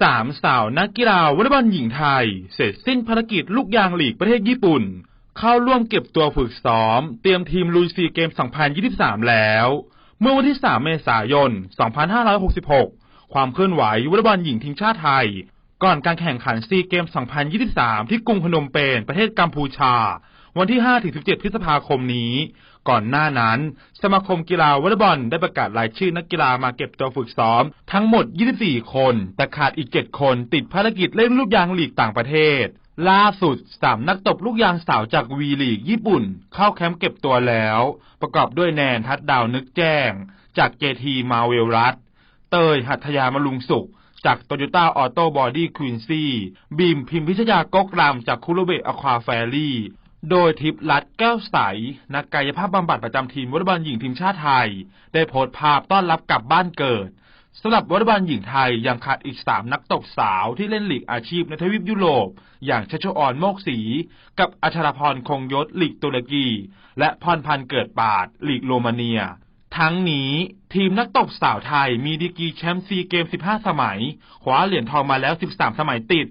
สามสาวนักกีฬาวอลเลย์บอลหญิงไทย เสร็จสิ้นภารกิจลูกยางหลีกประเทศญี่ปุ่น เข้าร่วมเก็บตัวฝึกซ้อม เตรียมทีมลุยซีเกม 2023 แล้ว เมื่อวันที่ 3 เมษายน 2566 ความเคลื่อนไหววอลเลย์บอลหญิงทีมชาติไทย ก่อนการแข่งขันซีเกม 2023 ที่กรุงพนมเปญประเทศกัมพูชา วันที่ 5-17 พฤษภาคมนี้ ก่อนหน้านั้น สมาคมกีฬาวอลเลย์บอลได้ประกาศรายชื่อนักกีฬามาเก็บตัวฝึกซ้อม ทั้งหมด 24 คน แต่ขาดอีก 7 คนติดภารกิจเล่นลูกยางลีกต่างประเทศ ล่าสุด 3 นักตบลูกยางสาวจากวีลีกญี่ปุ่น เข้าแคมป์เก็บตัวแล้ว ประกอบด้วยแนนทัดดาวนึกแจ้ง จากเจทีมาเวลรัตเตยหัตยามลุงสุขจากโตโยต้าออโต้บอดี้ควีนซี่บีมพิมพิชยากกรามจากคุโรเบะอควาแฟรี่ โดยทิพย์รัดแก้วใส นักกายภาพบำบัดประจำทีมวอลเลย์บอลหญิงทีมชาติไทย ได้โพสต์ภาพต้อนรับกลับบ้านเกิดสำหรับวอลเลย์บอลหญิงไทยยังขาดอีก 3 นักตบสาวที่เล่นลีกอาชีพในทวีปยุโรป อย่างชัชออนโมกศรีกับอัชรพรคงยศลีกตุรกี และพรพันธ์เกิดปาดลีกโรมาเนีย ทั้งนี้ทีมนักตบสาวไทยมีดีกรีแชมป์ซีเกม 15 สมัยคว้าเหรียญทองมาแล้ว 13 สมัยติด